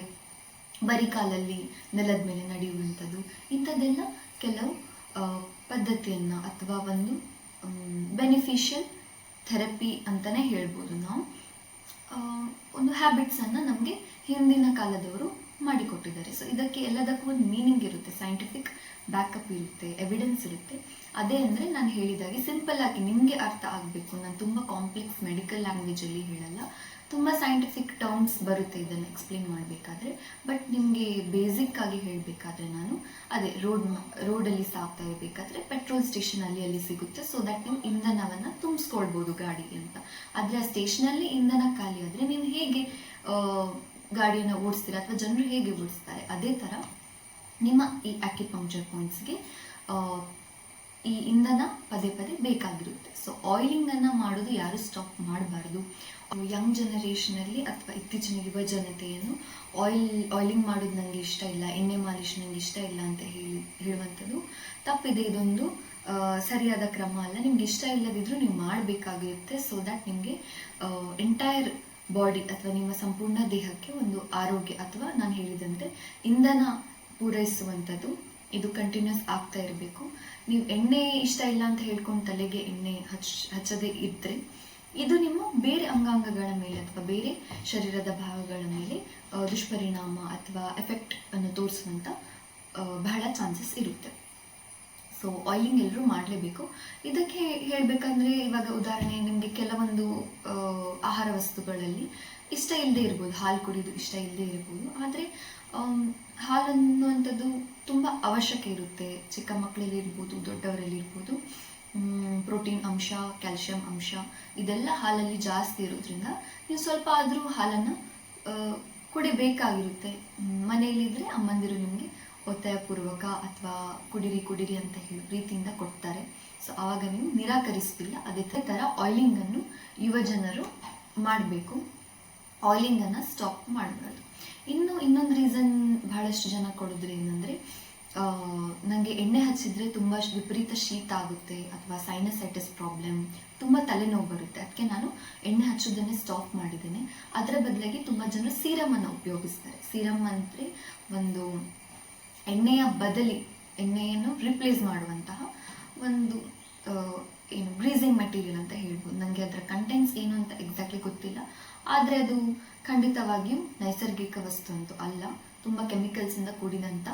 ಬರಿಕಾಲಲ್ಲಿ ನೆಲದ ಮೇಲೆ ನಡೆಯುವಂಥದ್ದು, ಇಂಥದ್ದೆಲ್ಲ ಕೆಲವು ಪದ್ಧತಿಯನ್ನು ಅಥವಾ ಒಂದು ಬೆನಿಫಿಷಿಯಲ್ ಥೆರಪಿ ಅಂತಲೇ ಹೇಳ್ಬೋದು ನಾವು. ಒಂದು ಹ್ಯಾಬಿಟ್ಸನ್ನು ನಮಗೆ ಹಿಂದಿನ ಕಾಲದವರು ಮಾಡಿಕೊಟ್ಟಿದ್ದಾರೆ. ಸೊ ಇದಕ್ಕೆ ಎಲ್ಲದಕ್ಕೂ ಒಂದು ಮೀನಿಂಗ್ ಇರುತ್ತೆ. ಸೈಂಟಿಫಿಕ್ ಬ್ಯಾಕಪ್ ಇರುತ್ತೆ ಎವಿಡೆನ್ಸ್ ಇರುತ್ತೆ. ಅದೇ ಅಂದರೆ ನಾನು ಹೇಳಿದಾಗೆ ಸಿಂಪಲ್ ಆಗಿ ನಿಮಗೆ ಅರ್ಥ ಆಗಬೇಕು. ನಾನು ತುಂಬ ಕಾಂಪ್ಲೆಕ್ಸ್ ಮೆಡಿಕಲ್ ಲ್ಯಾಂಗ್ವೇಜಲ್ಲಿ ಹೇಳಲ್ಲ. ತುಂಬ ಸೈಂಟಿಫಿಕ್ ಟರ್ಮ್ಸ್ ಬರುತ್ತೆ ಇದನ್ನು ಎಕ್ಸ್ಪ್ಲೇನ್ ಮಾಡಬೇಕಾದ್ರೆ. ಬಟ್ ನಿಮಗೆ ಬೇಸಿಕ್ ಆಗಿ ಹೇಳಬೇಕಾದ್ರೆ ನಾನು ಅದೇ ರೋಡ್ ರೋಡಲ್ಲಿ ಸಾಗ್ತಾ ಇರಬೇಕಾದ್ರೆ ಪೆಟ್ರೋಲ್ ಸ್ಟೇಷನಲ್ಲಿ ಅಲ್ಲಿ ಸಿಗುತ್ತೆ. ಸೊ ದಟ್ ನೀವು ಇಂಧನವನ್ನು ತುಂಬಿಸ್ಕೊಳ್ಬೋದು ಗಾಡಿಗೆ ಅಂತ. ಆದರೆ ಆ ಸ್ಟೇಷನಲ್ಲಿ ಇಂಧನ ಖಾಲಿ ಆದರೆ ನೀವು ಹೇಗೆ ಗಾಡಿಯನ್ನು ಓಡಿಸ್ತೀರಾ ಅಥವಾ ಜನರು ಹೇಗೆ ಓಡಿಸ್ತಾರೆ? ಅದೇ ಥರ ನಿಮ್ಮ ಈ ಆಕ್ಯುಪಂಕ್ಚರ್ ಪಾಯಿಂಟ್ಸ್ಗೆ ಈ ಇಂಧನ ಪದೇ ಪದೇ ಬೇಕಾಗಿರುತ್ತೆ. ಸೊ ಆಯಿಲಿಂಗನ್ನು ಮಾಡೋದು ಯಾರು ಸ್ಟಾಪ್ ಮಾಡಬಾರ್ದು. ಯಂಗ್ ಜನರೇಷನಲ್ಲಿ ಅಥವಾ ಇತ್ತೀಚಿನ ಯುವ ಜನತೆಯನ್ನು ಆಯಿಲ್ ಆಯಿಲಿಂಗ್ ಮಾಡೋದು ನನಗೆ ಇಷ್ಟ ಇಲ್ಲ, ಎಣ್ಣೆ ಮಾಲಿಶ್ ನನಗೆ ಇಷ್ಟ ಇಲ್ಲ ಅಂತ ಹೇಳಿ, ಹೇಳುವಂಥದ್ದು ತಪ್ಪಿದೆ. ಇದೊಂದು ಸರಿಯಾದ ಕ್ರಮ ಅಲ್ಲ. ನಿಮ್ಗೆ ಇಷ್ಟ ಇಲ್ಲದಿದ್ದರೂ ನೀವು ಮಾಡಬೇಕಾಗಿರುತ್ತೆ ಸೊ ದ್ಯಾಟ್ ನಿಮಗೆ ಎಂಟೈರ್ ಬಾಡಿ ಅಥವಾ ನಿಮ್ಮ ಸಂಪೂರ್ಣ ದೇಹಕ್ಕೆ ಒಂದು ಆರೋಗ್ಯ ಅಥವಾ ನಾನು ಹೇಳಿದಂತೆ ಇಂಧನ ಪೂರೈಸುವಂಥದ್ದು. ಇದು ಕಂಟಿನ್ಯೂಸ್ ಆಗ್ತಾ ಇರಬೇಕು. ನೀವು ಎಣ್ಣೆ ಇಷ್ಟ ಇಲ್ಲ ಅಂತ ಹೇಳ್ಕೊಂಡು ತಲೆಗೆ ಎಣ್ಣೆ ಹಚ್, ಹಚ್ಚದೇ ಇದ್ದರೆ ಇದು ನಿಮ್ಮ ಬೇರೆ ಅಂಗಾಂಗಗಳ ಮೇಲೆ ಅಥವಾ ಬೇರೆ ಶರೀರದ ಭಾಗಗಳ ಮೇಲೆ ದುಷ್ಪರಿಣಾಮ ಅಥವಾ ಎಫೆಕ್ಟ್ ಅನ್ನು ತೋರಿಸುವಂಥ ಬಹಳ ಚಾನ್ಸಸ್ ಇರುತ್ತೆ. ಸೊ ಆಯಿಲಿಂಗ್ ಎಲ್ಲರೂ ಮಾಡಲೇಬೇಕು. ಇದಕ್ಕೆ ಹೇಳಬೇಕಂದ್ರೆ ಇವಾಗ ಉದಾಹರಣೆ ನಿಮಗೆ ಕೆಲವೊಂದು ಆಹಾರ ವಸ್ತುಗಳಲ್ಲಿ ಇಷ್ಟ ಇಲ್ಲದೆ ಇರ್ಬೋದು. ಹಾಲು ಕುಡಿಯೋದು ಇಷ್ಟ ಇಲ್ಲದೆ ಇರ್ಬೋದು. ಆದರೆ ಹಾಲು ಅನ್ನುವಂಥದ್ದು ತುಂಬ ಅವಶ್ಯಕ ಇರುತ್ತೆ. ಚಿಕ್ಕ ಮಕ್ಕಳಲ್ಲಿ ಇರ್ಬೋದು, ದೊಡ್ಡವರಲ್ಲಿ ಇರ್ಬೋದು. ಪ್ರೋಟೀನ್ ಅಂಶ, ಕ್ಯಾಲ್ಶಿಯಂ ಅಂಶ ಇದೆಲ್ಲ ಹಾಲಲ್ಲಿ ಜಾಸ್ತಿ ಇರೋದ್ರಿಂದ ನೀವು ಸ್ವಲ್ಪ ಆದರೂ ಹಾಲನ್ನು ಕುಡಿಬೇಕಾಗಿರುತ್ತೆ. ಮನೆಯಲ್ಲಿದ್ದರೆ ಅಮ್ಮಂದಿರು ನಿಮಗೆ ಒತ್ತಾಯಪೂರ್ವಕ ಅಥವಾ ಕುಡಿರಿ ಕುಡಿರಿ ಅಂತ ಹೇಳಿ ಪ್ರೀತಿಯಿಂದ ಕೊಡ್ತಾರೆ. ಸೊ ಆವಾಗ ನೀವು ನಿರಾಕರಿಸ್ತಿಲ್ಲ ಅದೇ ಥರ ಆಯಿಲಿಂಗನ್ನು ಯುವ ಜನರು ಮಾಡಬೇಕು. ಆಯಿಲಿಂಗನ್ನು ಸ್ಟಾಪ್ ಮಾಡಬಾರ್ದು. ಇನ್ನು ಇನ್ನೊಂದು ರೀಸನ್ ಬಹಳಷ್ಟು ಜನ ಕೊಡೋದ್ರೆ ಏನಂದರೆ ನನಗೆ ಎಣ್ಣೆ ಹಚ್ಚಿದ್ರೆ ತುಂಬ ವಿಪರೀತ ಶೀತ ಆಗುತ್ತೆ ಅಥವಾ ಸೈನಸೈಟಿಸ್ ಪ್ರಾಬ್ಲಮ್ ತುಂಬ ತಲೆನೋವು ಬರುತ್ತೆ. ಅದಕ್ಕೆ ನಾನು ಎಣ್ಣೆ ಹಚ್ಚೋದನ್ನೇ ಸ್ಟಾಪ್ ಮಾಡಿದ್ದೇನೆ. ಅದರ ಬದಲಾಗಿ ತುಂಬ ಜನರು ಸೀರಮನ್ನು ಉಪಯೋಗಿಸ್ತಾರೆ. ಸೀರಮ್ ಅಂದರೆ ಒಂದು ಎಣ್ಣೆಯ ಬದಲಿ ಎಣ್ಣೆಯನ್ನು ರಿಪ್ಲೇಸ್ ಮಾಡುವಂತಹ ಒಂದು ಏನು ಗ್ರೀಸಿಂಗ್ ಮೆಟೀರಿಯಲ್ ಅಂತ ಹೇಳ್ಬೋದು. ನನಗೆ ಅದರ ಕಂಟೆಂಟ್ಸ್ ಏನು ಅಂತ ಎಕ್ಸಾಕ್ಟ್ಲಿ ಗೊತ್ತಿಲ್ಲ. ಆದರೆ ಅದು ಖಂಡಿತವಾಗಿಯೂ ನೈಸರ್ಗಿಕ ವಸ್ತು ಅಂತೂ ಅಲ್ಲ. ತುಂಬ ಕೆಮಿಕಲ್ಸಿಂದ ಕೂಡಿದಂಥ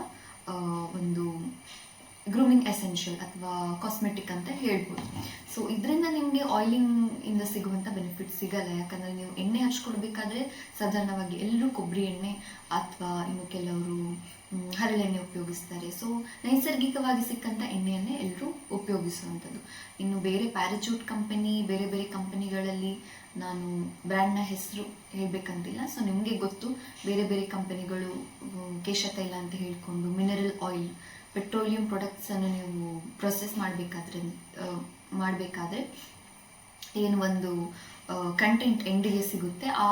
ಒಂದು ಗ್ರೂಮಿಂಗ್ ಎಸೆನ್ಷಿಯಲ್ ಅಥವಾ ಕಾಸ್ಮೆಟಿಕ್ ಅಂತ ಹೇಳ್ಬೋದು. ಸೊ ಇದರಿಂದ ನಿಮಗೆ ಆಯಿಲಿಂಗ್ ಇಂದ ಸಿಗುವಂಥ ಬೆನಿಫಿಟ್ ಸಿಗಲ್ಲ. ಯಾಕಂದರೆ ನೀವು ಎಣ್ಣೆ ಹಚ್ಕೊಡ್ಬೇಕಾದ್ರೆ ಸಾಧಾರಣವಾಗಿ ಎಲ್ಲರೂ ಕೊಬ್ಬರಿ ಎಣ್ಣೆ ಅಥವಾ ಇನ್ನು ಕೆಲವರು ಹರಳೆಣ್ಣೆ ಉಪಯೋಗಿಸ್ತಾರೆ. ಸೊ ನೈಸರ್ಗಿಕವಾಗಿ ಸಿಕ್ಕಂಥ ಎಣ್ಣೆಯನ್ನೇ ಎಲ್ಲರೂ ಉಪಯೋಗಿಸುವಂಥದ್ದು. ಇನ್ನು ಬೇರೆ ಪ್ಯಾರಾಚೂಟ್ ಕಂಪನಿ ಬೇರೆ ಬೇರೆ ಕಂಪನಿಗಳಲ್ಲಿ ನಾನು ಬ್ರ್ಯಾಂಡ್ನ ಹೆಸರು ಹೇಳಬೇಕಂತಿಲ್ಲ. ಸೊ ನಿಮಗೆ ಗೊತ್ತು ಬೇರೆ ಬೇರೆ ಕಂಪನಿಗಳು ಕೇಶ ತೈಲ ಅಂತ ಹೇಳ್ಕೊಂಡು ಮಿನರಲ್ ಆಯಿಲ್ ಪೆಟ್ರೋಲಿಯಂ ಪ್ರಾಡಕ್ಟ್ಸನ್ನು ನೀವು ಪ್ರೊಸೆಸ್ ಮಾಡಬೇಕಾದ್ರೆ ಮಾಡಬೇಕಾದ್ರೆ ಏನು ಒಂದು ಕಂಟೆಂಟ್ ಎಂಡಿಗೆ ಸಿಗುತ್ತೆ. ಆ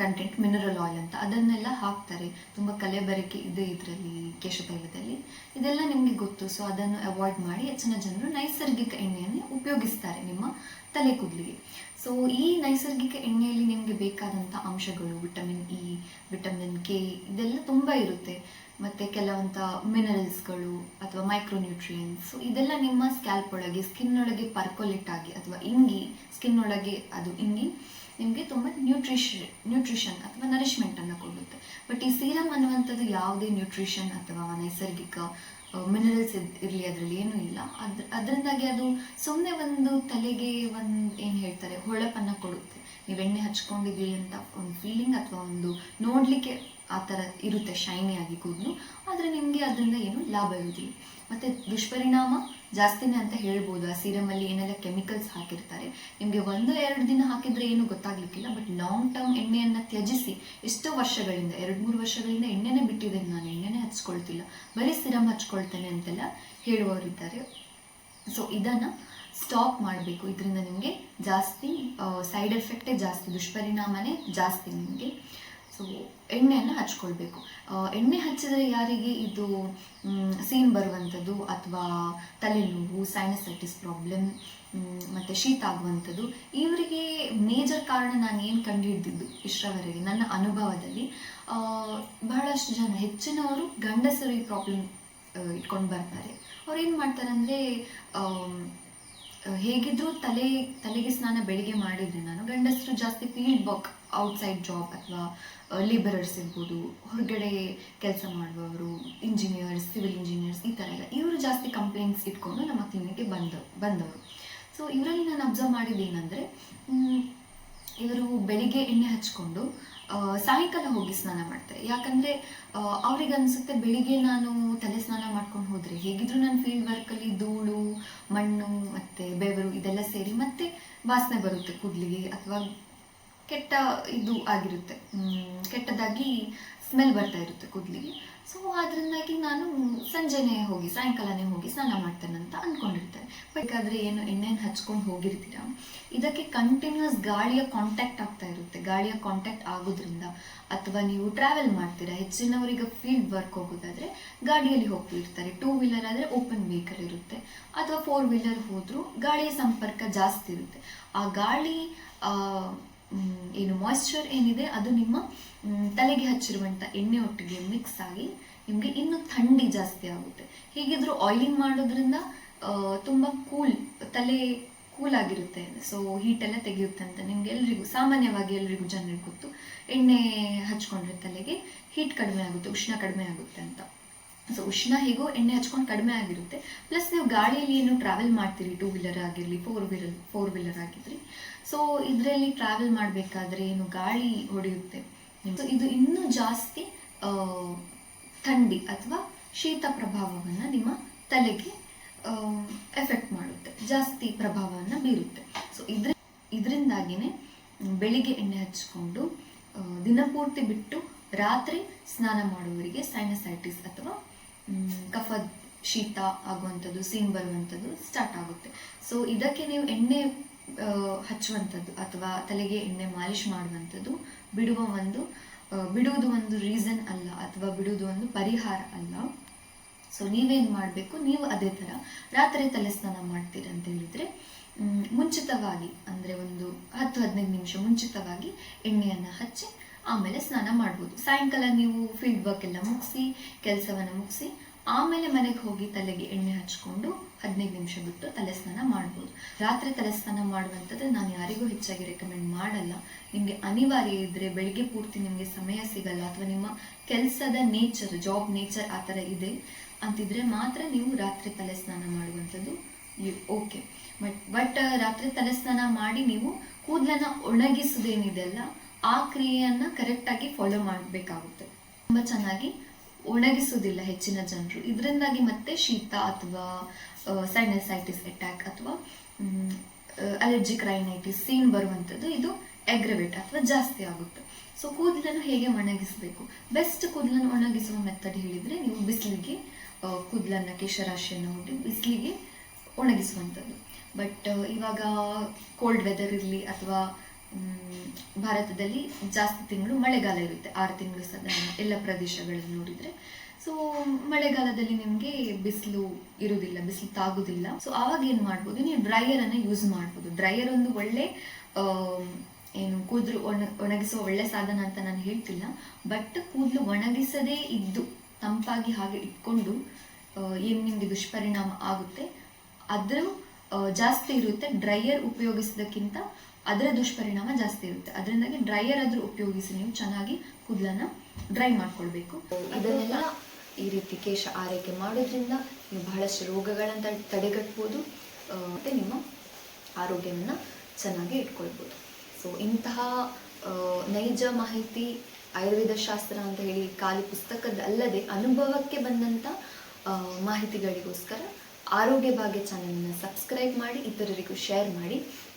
ಕಂಟೆಂಟ್ ಮಿನರಲ್ ಆಯಿಲ್ ಅಂತ. ಅದನ್ನೆಲ್ಲ ಹಾಕ್ತಾರೆ. ತುಂಬ ಕಲೆಬರಕೆ ಇದೆ ಇದರಲ್ಲಿ ಕೇಶತೈಲದಲ್ಲಿ ಇದೆಲ್ಲ ನಿಮಗೆ ಗೊತ್ತು. ಸೊ ಅದನ್ನು ಅವಾಯ್ಡ್ ಮಾಡಿ ಹೆಚ್ಚಿನ ಜನರು ನೈಸರ್ಗಿಕ ಎಣ್ಣೆಯನ್ನು ಉಪಯೋಗಿಸ್ತಾರೆ ನಿಮ್ಮ ತಲೆ ಕೂದಲಿಗೆ. ಸೊ ಈ ನೈಸರ್ಗಿಕ ಎಣ್ಣೆಯಲ್ಲಿ ನಿಮಗೆ ಬೇಕಾದಂಥ ಅಂಶಗಳು ವಿಟಮಿನ್ ಇ ವಿಟಮಿನ್ ಕೆ ಇದೆಲ್ಲ ತುಂಬ ಇರುತ್ತೆ. ಮತ್ತು ಕೆಲವಂಥ ಮಿನರಲ್ಸ್ಗಳು ಅಥವಾ ಮೈಕ್ರೋನ್ಯೂಟ್ರಿಯನ್ಸ್ ಇದೆಲ್ಲ ನಿಮ್ಮ ಸ್ಕ್ಯಾಲ್ಪ್ ಒಳಗೆ ಸ್ಕಿನ್ ಒಳಗೆ ಪರ್ಕೊಲಿಟ್ ಆಗಿ ಅಥವಾ ಇಂಗಿ ಸ್ಕಿನ್ ಒಳಗೆ ಅದು ಇಂಗಿ ನಿಮಗೆ ತುಂಬ ನ್ಯೂಟ್ರಿಷನ್ ನ್ಯೂಟ್ರಿಷನ್ ಅಥವಾ ನರಿಷ್ಮೆಂಟನ್ನು ಕೊಡುತ್ತೆ. ಬಟ್ ಈ ಸೀರಮ್ ಅನ್ನುವಂಥದ್ದು ಯಾವುದೇ ನ್ಯೂಟ್ರಿಷನ್ ಅಥವಾ ನೈಸರ್ಗಿಕ ಮಿನರಲ್ಸ್ ಇರಲಿ, ಅದರಲ್ಲಿ ಏನೂ ಇಲ್ಲ. ಅದ್ರ ಅದರಿಂದಾಗಿ ಅದು ಸುಮ್ಮನೆ ಒಂದು ತಲೆಗೆ ಒಂದು ಏನು ಹೇಳ್ತಾರೆ, ಹೊಳಪನ್ನು ಕೊಡುತ್ತೆ. ನೀವು ಎಣ್ಣೆ ಹಚ್ಕೊಂಡಿದ್ದೀರಿ ಅಂತ ಒಂದು ಫೀಲಿಂಗ್ ಅಥವಾ ಒಂದು ನೋಡಲಿಕ್ಕೆ ಆ ಥರ ಇರುತ್ತೆ ಶೈನಿ ಆಗಿ ಕೂದಲು. ಆದರೆ ನಿಮಗೆ ಅದರಿಂದ ಏನು ಲಾಭ ಇರೋದಿಲ್ಲ. ಮತ್ತು ದುಷ್ಪರಿಣಾಮ ಜಾಸ್ತಿನೇ ಅಂತ ಹೇಳ್ಬೋದು. ಆ ಸೀರಮಲ್ಲಿ ಏನೆಲ್ಲ ಕೆಮಿಕಲ್ಸ್ ಹಾಕಿರ್ತಾರೆ. ನಿಮಗೆ ಒಂದು ಎರಡು ದಿನ ಹಾಕಿದರೆ ಏನು ಗೊತ್ತಾಗ್ಲಿಕ್ಕಿಲ್ಲ ಬಟ್ ಲಾಂಗ್ ಟರ್ಮ್ ಎಣ್ಣೆಯನ್ನು ತ್ಯಜಿಸಿ ಎಷ್ಟೋ ವರ್ಷಗಳಿಂದ, ಎರಡು ಮೂರು ವರ್ಷಗಳಿಂದ ಎಣ್ಣೆನೇ ಬಿಟ್ಟಿದ್ದೇನೆ ನಾನು, ಎಣ್ಣೆನೇ ಹಚ್ಕೊಳ್ತಿಲ್ಲ. ಬರೀ ಸಿರಮ್ ಹಚ್ಕೊಳ್ತೇನೆ ಅಂತೆಲ್ಲ ಹೇಳುವವರಿದ್ದಾರೆ ಸೊ ಇದನ್ನು ಸ್ಟಾಪ್ ಮಾಡಬೇಕು. ಇದರಿಂದ ನಿಮಗೆ ಜಾಸ್ತಿ ಸೈಡ್ ಎಫೆಕ್ಟೇ ಜಾಸ್ತಿ, ದುಷ್ಪರಿಣಾಮನೇ ಜಾಸ್ತಿ ನಿಮಗೆ. ಸೊ ಎಣ್ಣೆಯನ್ನು ಹಚ್ಕೊಳ್ಬೇಕು. ಎಣ್ಣೆ ಹಚ್ಚಿದರೆ ಯಾರಿಗೆ ಇದು ಸೀನ್ ಬರುವಂಥದ್ದು ಅಥವಾ ತಲೆನೋವು ಸೈನಸೈಟಿಸ್ ಪ್ರಾಬ್ಲಮ್ ಮತ್ತು ಶೀತ ಆಗುವಂಥದ್ದು, ಇವರಿಗೆ ಮೇಜರ್ ಕಾರಣ ನಾನು ಏನು ಕಂಡುಹಿಡ್ದಿದ್ದು ಇಷ್ಟರವರೆಗೆ, ನನ್ನ ಅನುಭವದಲ್ಲಿ ಬಹಳಷ್ಟು ಜನ ಹೆಚ್ಚಿನವರು ಗಂಡಸರು ಈ ಪ್ರಾಬ್ಲಮ್ ಇಟ್ಕೊಂಡು ಬರ್ತಾರೆ. ಅವ್ರು ಏನು ಮಾಡ್ತಾರೆ ಅಂದರೆ ಹೇಗಿದ್ರು ತಲೆ, ತಲೆಗೆ ಸ್ನಾನ, ಬೆಳಿಗ್ಗೆ ಮಾಡಿದರೆ ನಾನು ಗಂಡಸರು ಜಾಸ್ತಿ ವರ್ಕ್ ಔಟ್ಸೈಡ್ ಜಾಬ್ ಅಥವಾ ಲೇಬರರ್ಸ್ ಇರ್ಬೋದು, ಹೊರಗಡೆ ಕೆಲಸ ಮಾಡುವವರು ಇಂಜಿನಿಯರ್ಸ್ ಸಿವಿಲ್ ಇಂಜಿನಿಯರ್ಸ್ ಈ ಥರ ಎಲ್ಲ, ಇವರು ಜಾಸ್ತಿ ಕಂಪ್ಲೇಂಟ್ಸ್ ಇಟ್ಕೊಂಡು ನಮ್ಮ ಕ್ಲಿನಿಕ್ಗೆ ಬಂದ, ಬಂದವರು. ಸೊ ಇವರಲ್ಲಿ ನಾನು ಅಬ್ಸರ್ವ್ ಮಾಡಿದ್ದೇನೆಂದರೆ ಇವರು ಬೆಳಿಗ್ಗೆ ಎಣ್ಣೆ ಹಚ್ಕೊಂಡು ಸಾಯಂಕಾಲ ಹೋಗಿ ಸ್ನಾನ ಮಾಡ್ತಾರೆ. ಯಾಕಂದರೆ ಅವ್ರಿಗೆ ಅನಿಸುತ್ತೆ ಬೆಳಿಗ್ಗೆ ನಾನು ತಲೆ ಸ್ನಾನ ಮಾಡ್ಕೊಂಡು ಹೋದರೆ ಹೇಗಿದ್ರು ನನ್ನ ಫೀಲ್ಡ್ ವರ್ಕಲ್ಲಿ ಧೂಳು, ಮಣ್ಣು ಮತ್ತು ಬೆವರು ಇದೆಲ್ಲ ಸೇರಿ ಮತ್ತೆ ವಾಸನೆ ಬರುತ್ತೆ ಕೂದಲಿಗೆ ಅಥವಾ ಕೆಟ್ಟ ಇದು ಆಗಿರುತ್ತೆ. ಕೆಟ್ಟದಾಗಿ ಸ್ಮೆಲ್ ಬರ್ತಾ ಇರುತ್ತೆ ಕೂದಲಿಗೆ. ಸೊ ಅದರಿಂದಾಗಿ ನಾನು ಸಂಜೆನೇ ಹೋಗಿ, ಸಾಯಂಕಾಲನೇ ಹೋಗಿ ಸ್ನಾನ ಮಾಡ್ತೇನೆ ಅಂತ ಅಂದ್ಕೊಂಡಿರ್ತೇನೆ ಬೇಕಾದರೆ ಏನು ಎಣ್ಣೆನ ಹಚ್ಕೊಂಡು ಹೋಗಿರ್ತೀರ? ಇದಕ್ಕೆ ಕಂಟಿನ್ಯೂಸ್ ಗಾಳಿಯ ಕಾಂಟ್ಯಾಕ್ಟ್ ಆಗ್ತಾ ಇರುತ್ತೆ. ಗಾಳಿಯ ಕಾಂಟ್ಯಾಕ್ಟ್ ಆಗೋದ್ರಿಂದ ಅಥವಾ ನೀವು ಟ್ರಾವೆಲ್ ಮಾಡ್ತೀರಾ, ಹೆಚ್ಚಿನವರಿಗೆ ಫೀಲ್ಡ್ ವರ್ಕ್ ಹೋಗೋದಾದ್ರೆ ಗಾಡಿಯಲ್ಲಿ ಹೋಗ್ತಿರ್ತಾರೆ. ಟೂ ವೀಲರ್ ಆದರೆ ಓಪನ್ ವೆಹಿಕಲ್ ಇರುತ್ತೆ. ಅಥವಾ ಫೋರ್ ವೀಲರ್ ಹೋದರೂ ಗಾಳಿಯ ಸಂಪರ್ಕ ಜಾಸ್ತಿ ಇರುತ್ತೆ. ಆ ಗಾಳಿ ಏನು ಮಾಯಿಶ್ಚರ್ ಏನಿದೆ, ಅದು ನಿಮ್ಮ ತಲೆಗೆ ಹಚ್ಚಿರುವಂಥ ಎಣ್ಣೆ ಒಟ್ಟಿಗೆ ಮಿಕ್ಸ್ ಆಗಿ ನಿಮಗೆ ಇನ್ನೂ ಥಂಡಿ ಜಾಸ್ತಿ ಆಗುತ್ತೆ. ಹೀಗಿದ್ರು ಆಯಿಲಿಂಗ್ ಮಾಡೋದ್ರಿಂದ ತುಂಬ ಕೂಲ್ ತಲೆ ಕೂಲ್ ಆಗಿರುತ್ತೆ. ಸೊ ಹೀಟೆಲ್ಲ ತೆಗೆಯುತ್ತೆ ಅಂತ ನಿಮ್ಗೆ ಎಲ್ರಿಗೂ, ಸಾಮಾನ್ಯವಾಗಿ ಎಲ್ರಿಗೂ ಜನರಿಗೆ ಗೊತ್ತು. ಎಣ್ಣೆ ಹಚ್ಕೊಂಡ್ರೆ ತಲೆಗೆ ಹೀಟ್ ಕಡಿಮೆ ಆಗುತ್ತೆ, ಉಷ್ಣ ಕಡಿಮೆ ಆಗುತ್ತೆ ಅಂತ. ಸೊ ಉಷ್ಣ ಹೇಗೋ ಎಣ್ಣೆ ಹಚ್ಕೊಂಡು ಕಡಿಮೆ ಆಗಿರುತ್ತೆ. ಪ್ಲಸ್ ನೀವು ಗಾಳಿಯಲ್ಲಿ ಏನು ಟ್ರಾವೆಲ್ ಮಾಡ್ತೀರಿ? ಟೂ ವೀಲರ್ ಆಗಿರಲಿ ಫೋರ್ ವೀಲರ್ ಫೋರ್ ವೀಲರ್ ಆಗಿದ್ರಿ. ಸೊ ಇದರಲ್ಲಿ ಟ್ರಾವೆಲ್ ಮಾಡಬೇಕಾದ್ರೆ ಏನು ಗಾಳಿ ಹೊಡೆಯುತ್ತೆ? ಸೊ ಇದು ಇನ್ನೂ ಜಾಸ್ತಿ ಥಂಡಿ ಅಥವಾ ಶೀತ ಪ್ರಭಾವವನ್ನು ನಿಮ್ಮ ತಲೆಗೆ ಎಫೆಕ್ಟ್ ಮಾಡುತ್ತೆ. ಜಾಸ್ತಿ ಪ್ರಭಾವವನ್ನು ಬೀರುತ್ತೆ. ಸೊ ಇದ್ರ ಇದರಿಂದಾಗಿಯೇ ಬೆಳಿಗ್ಗೆ ಎಣ್ಣೆ ಹಚ್ಕೊಂಡು ದಿನಪೂರ್ತಿ ಬಿಟ್ಟು ರಾತ್ರಿ ಸ್ನಾನ ಮಾಡುವವರಿಗೆ ಸೈನಸೈಟಿಸ್ ಅಥವಾ ಮ್, ಕಫ ಶೀತ ಆಗುವಂಥದ್ದು ಸೀನ್ ಬರುವಂಥದ್ದು ಸ್ಟಾರ್ಟ್ ಆಗುತ್ತೆ. ಸೊ ಇದಕ್ಕೆ ನೀವು ಎಣ್ಣೆ ಹಚ್ಚುವಂಥದ್ದು ಅಥವಾ ತಲೆಗೆ ಎಣ್ಣೆ ಮಾಲಿಶ್ ಮಾಡುವಂಥದ್ದು ಬಿಡುವ ಒಂದು ಬಿಡುವುದು ಒಂದು ರೀಸನ್ ಅಲ್ಲ ಅಥವಾ ಬಿಡುವುದು ಒಂದು ಪರಿಹಾರ ಅಲ್ಲ. ಸೊ ನೀವೇನು ಮಾಡಬೇಕು? ನೀವು ಅದೇ ಥರ ರಾತ್ರಿ ತಲೆ ಸ್ನಾನ ಮಾಡ್ತೀರ ಅಂತ ಹೇಳಿದರೆ ಮುಂಚಿತವಾಗಿ ಅಂದರೆ ಒಂದು ಹತ್ತು ಹದಿನೈದು ನಿಮಿಷ ಮುಂಚಿತವಾಗಿ ಎಣ್ಣೆಯನ್ನು ಹಚ್ಚಿ ಆಮೇಲೆ ಸ್ನಾನ ಮಾಡ್ಬೋದು. ಸಾಯಂಕಾಲ ನೀವು ಫೀಲ್ಡ್ ವರ್ಕ್ ಎಲ್ಲ ಮುಗಿಸಿ, ಕೆಲಸವನ್ನು ಮುಗಿಸಿ, ಆಮೇಲೆ ಮನೆಗೆ ಹೋಗಿ ತಲೆಗೆ ಎಣ್ಣೆ ಹಚ್ಕೊಂಡು ಹದಿನೈದು ನಿಮಿಷ ಬಿಟ್ಟು ತಲೆ ಸ್ನಾನ ಮಾಡ್ಬೋದು. ರಾತ್ರಿ ತಲೆ ಸ್ನಾನ ಮಾಡುವಂಥದ್ದು ನಾನು ಯಾರಿಗೂ ಹೆಚ್ಚಾಗಿ ರೆಕಮೆಂಡ್ ಮಾಡಲ್ಲ. ನಿಮಗೆ ಅನಿವಾರ್ಯ ಇದ್ದರೆ ಬೆಳಿಗ್ಗೆ ಪೂರ್ತಿ ನಿಮಗೆ ಸಮಯ ಸಿಗಲ್ಲ ಅಥವಾ ನಿಮ್ಮ ಕೆಲಸದ ನೇಚರ್ ಜಾಬ್ ನೇಚರ್ ಆ ಥರ ಇದೆ ಅಂತಿದ್ರೆ ಮಾತ್ರ ನೀವು ರಾತ್ರಿ ತಲೆ ಸ್ನಾನ ಮಾಡುವಂಥದ್ದು ಓಕೆ ಬಟ್ ಬಟ್ ರಾತ್ರಿ ತಲೆ ಸ್ನಾನ ಮಾಡಿ ನೀವು ಕೂದಲನ್ನ ಒಣಗಿಸುವುದೇನಿದೆಯಲ್ಲ ಆ ಕ್ರಿಯೆಯನ್ನ ಕರೆಕ್ಟಾಗಿ ಫಾಲೋ ಮಾಡಬೇಕಾಗುತ್ತೆ. ತುಂಬ ಚೆನ್ನಾಗಿ ಒಣಗಿಸುವುದಿಲ್ಲ ಹೆಚ್ಚಿನ ಜನರು. ಇದರಿಂದಾಗಿ ಮತ್ತೆ ಶೀತ ಅಥವಾ ಸೈನಸೈಟಿಸ್ ಅಟ್ಯಾಕ್ ಅಥವಾ ಅಲರ್ಜಿಕ್ ರೈನೈಟಿಸ್ ಸೀನ್ ಬರುವಂಥದ್ದು ಇದು ಎಗ್ರವೇಟ್ ಅಥವಾ ಜಾಸ್ತಿ ಆಗುತ್ತೆ. ಸೊ ಕೂದಲನ್ನು ಹೇಗೆ ಒಣಗಿಸಬೇಕು? ಬೆಸ್ಟ್ ಕೂದಲನ್ನು ಒಣಗಿಸುವ ಮೆಥಡ್ ಹೇಳಿದರೆ ನೀವು ಬಿಸಿಲಿಗೆ ಕೂದಲನ್ನು, ಕೇಶರಾಶಿಯನ್ನು ಹುಟ್ಟಿ ಬಿಸಿಲಿಗೆ ಒಣಗಿಸುವಂಥದ್ದು ಬಟ್ ಇವಾಗ ಕೋಲ್ಡ್ ವೆದರ್ ಇರಲಿ ಅಥವಾ ಭಾರತದಲ್ಲಿ ಜಾಸ್ತಿ ತಿಂಗಳು ಮಳೆಗಾಲ ಇರುತ್ತೆ. ಆರು ತಿಂಗಳು ಸಾಧಾರಣ ಎಲ್ಲ ಪ್ರದೇಶಗಳಲ್ಲಿ ನೋಡಿದರೆ. ಸೊ ಮಳೆಗಾಲದಲ್ಲಿ ನಿಮಗೆ ಬಿಸಿಲು ಇರುವುದಿಲ್ಲ, ಬಿಸಿಲು ತಾಗುದಿಲ್ಲ ಸೊ ಆವಾಗ ಏನು ಮಾಡ್ಬೋದು? ನೀವು ಡ್ರೈಯರ್ ಅನ್ನ ಯೂಸ್ ಮಾಡ್ಬೋದು. ಡ್ರೈಯರ್ ಒಂದು ಒಳ್ಳೆ ಏನು ಕೂದಲು ಒಣ, ಒಣಗಿಸುವ ಒಳ್ಳೆ ಸಾಧನ ಅಂತ ನಾನು ಹೇಳ್ತಿಲ್ಲ. ಬಟ್ ಕೂದಲು ಒಣಗಿಸದೇ ಇದ್ದು, ತಂಪಾಗಿ ಹಾಗೆ ಇಟ್ಕೊಂಡು ಏನು ನಿಮಗೆ ದುಷ್ಪರಿಣಾಮ ಆಗುತ್ತೆ? ಅದ್ರ ಜಾಸ್ತಿ ಇರುತ್ತೆ. ಡ್ರೈಯರ್ ಉಪಯೋಗಿಸೋದಕ್ಕಿಂತ ಅದರ ದುಷ್ಪರಿಣಾಮ ಜಾಸ್ತಿ ಇರುತ್ತೆ. ಅದರಿಂದಾಗಿ ಡ್ರೈಯರ್ ಆದರೂ ಉಪಯೋಗಿಸಿ ನೀವು ಚೆನ್ನಾಗಿ ಕೂದಲನ್ನ ಡ್ರೈ ಮಾಡ್ಕೊಳ್ಬೇಕು. ಇದನ್ನೆಲ್ಲ ಈ ರೀತಿ ಕೇಶ ಆರೈಕೆ ಮಾಡೋದ್ರಿಂದ ನೀವು ಬಹಳಷ್ಟು ರೋಗಗಳನ್ನು ತಡೆ- ತಡೆಗಟ್ಬೋದು ಮತ್ತು ನಿಮ್ಮ ಆರೋಗ್ಯವನ್ನು ಚೆನ್ನಾಗಿ ಇಟ್ಕೊಳ್ಬೋದು. ಸೊ ಇಂತಹ ನೈಜ ಮಾಹಿತಿ ಆಯುರ್ವೇದ ಶಾಸ್ತ್ರ ಅಂತ ಹೇಳಿ ಖಾಲಿ ಪುಸ್ತಕದಲ್ಲದೆ ಅನುಭವಕ್ಕೆ ಬಂದಂಥ ಮಾಹಿತಿಗಳಿಗೋಸ್ಕರ ಆರೋಗ್ಯ ಭಾಗ್ಯ ಚಾನಲನ್ನು ಸಬ್ಸ್ಕ್ರೈಬ್ ಮಾಡಿ, ಇತರರಿಗೂ ಶೇರ್ ಮಾಡಿ.